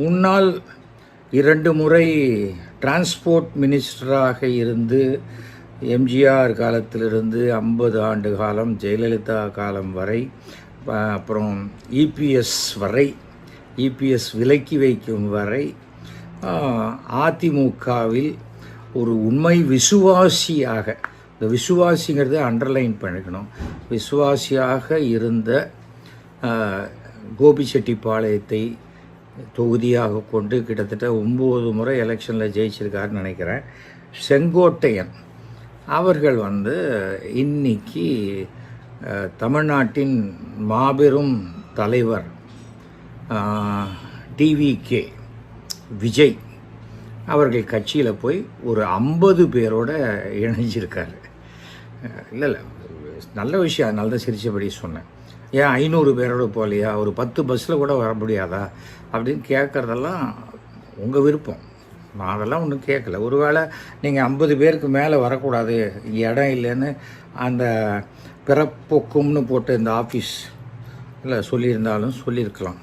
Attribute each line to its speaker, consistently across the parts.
Speaker 1: முன்னாள் இரண்டு முறை டிரான்ஸ்போர்ட் மினிஸ்டராக இருந்து எம்ஜிஆர் காலத்திலிருந்து ஐம்பது ஆண்டு காலம் ஜெயலலிதா காலம் வரை அப்புறம் இபிஎஸ் வரை இபிஎஸ் விலக்கி வைக்கும் வரை அதிமுகவில் ஒரு உண்மை விசுவாசியாக இந்த விசுவாசிங்கிறத அண்டர்லைன் பண்ணிக்கணும். விசுவாசியாக இருந்த கோபிச்செட்டிப்பாளையத்தை தொகுதியாக கொண்டு கிட்டத்தட்ட ஒம்பது முறை எலெக்ஷனில் ஜெயிச்சிருக்காருன்னு நினைக்கிறேன். செங்கோட்டையன் அவர்கள் வந்து இன்னைக்கு தமிழ்நாட்டின் மாபெரும் தலைவர் டிவிகே விஜய் அவர்கள் கட்சியில் போய் ஒரு ஐம்பது பேரோட இணைஞ்சிருக்காரு. இல்லை இல்லை நல்ல விஷயம் அதனால தான் சிரிச்சபடி சொன்னேன். ஏன் ஐநூறு பேரோட போகலையா? ஒரு பத்து பஸ்ஸில் கூட வர முடியாதா? அப்படின்னு கேட்குறதெல்லாம் உங்கள் விருப்பம். நான் அதெல்லாம் ஒன்றும் கேட்கல. ஒருவேளை நீங்கள் ஐம்பது பேருக்கு மேலே வரக்கூடாது. இடம் இல்லைன்னு அந்த பிறப்பொக்கும்னு போட்டு இந்த ஆஃபீஸ் இல்லை சொல்லியிருந்தாலும் சொல்லியிருக்கலாம்.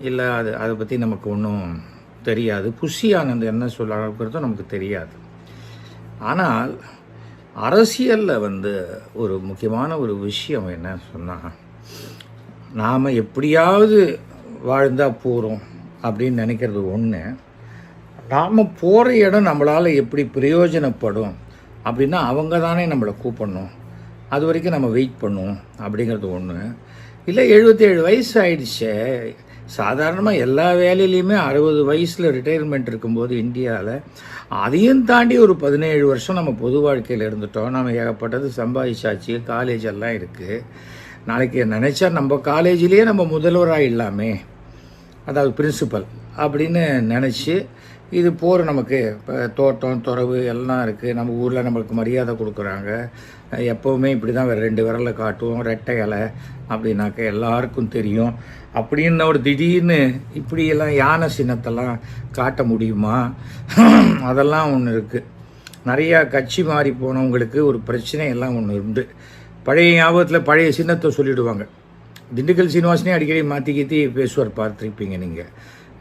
Speaker 1: இல்லை அது அதை பற்றி நமக்கு ஒன்றும் தெரியாது. புஷி ஆனந்த் என்ன சொல்லுறதும் நமக்கு தெரியாது. ஆனால் அரசியலில் வந்து ஒரு முக்கியமான ஒரு விஷயம் என்ன சொன்னால் நாம் எப்படியாவது வாழ்ந்தால் போகிறோம் அப்படின்னு நினைக்கிறது ஒன்று நாம் போகிற இடம் நம்மளால் எப்படி பிரயோஜனப்படும் அப்படின்னா அவங்க தானே நம்மளை கூப்பிடணும். அது வரைக்கும் நம்ம வெயிட் பண்ணுவோம் அப்படிங்கிறது ஒன்று இல்லை எழுபத்தேழு வயசு ஆயிடுச்சு. சாதாரணமாக எல்லா வேலையிலையுமே அறுபது வயசில் ரிட்டையர்மெண்ட் இருக்கும்போது இந்தியாவில் அதையும் தாண்டி ஒரு பதினேழு வருஷம் நம்ம பொது வாழ்க்கையில் இருந்துட்டோம். நம்ம ஏகப்பட்டது சம்பாதிச்சாச்சு காலேஜ் எல்லாம் இருக்குது நாளைக்கு நினச்சா நம்ம காலேஜிலேயே நம்ம முதல்வராக இல்லாமே அதாவது பிரின்சிபல் அப்படின்னு நினச்சி இது போகிற நமக்கு இப்போ தோட்டம் துறவு எல்லாம் இருக்குது நம்ம ஊரில் நம்மளுக்கு மரியாதை கொடுக்குறாங்க. எப்போவுமே இப்படி தான் ரெண்டு விரலை காட்டுவோம் ரெட்டை இலை அப்படின்னாக்க எல்லாருக்கும் தெரியும். அப்படின்னு ஒரு திடீர்னு இப்படியெல்லாம் யானை சின்னத்தெல்லாம் காட்ட முடியுமா? அதெல்லாம் ஒன்று இருக்குது நிறையா கட்சி மாறி போனவங்களுக்கு ஒரு பிரச்சனை எல்லாம் ஒன்று உண்டு. பழைய ஞாபகத்தில் பழைய சின்னத்தை சொல்லிவிடுவாங்க திண்டுக்கல் சீனிவாசனே அடிக்கடி மாற்றி கீத்தி பேசுவார் பார்த்துருப்பீங்க நீங்கள்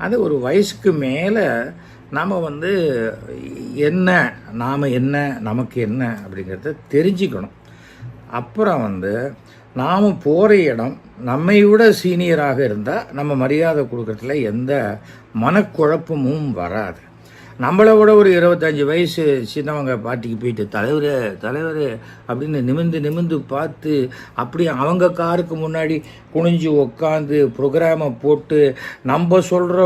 Speaker 1: அது ஒரு வயசுக்கு மேலே நாம் வந்து என்ன நாம் என்ன நமக்கு என்ன அப்படிங்கிறத தெரிஞ்சுக்கணும். அப்புறம் வந்து நாம் போகிற இடம் நம்மை விட சீனியராக இருந்தால் நம்ம மரியாதை கொடுக்கறதுல எந்த மனக்குழப்பமும் வராது. நம்மளை விட ஒரு இருபத்தஞ்சி வயசு சின்னவங்க பாட்டிக்கு போயிட்டு தலைவர் தலைவர் அப்படின்னு நிமிந்து நிமிந்து பார்த்து அப்படியே அவங்க காருக்கு முன்னாடி குனிஞ்சு உக்காந்து ப்ரோக்ராமை போட்டு நம்ம சொல்கிற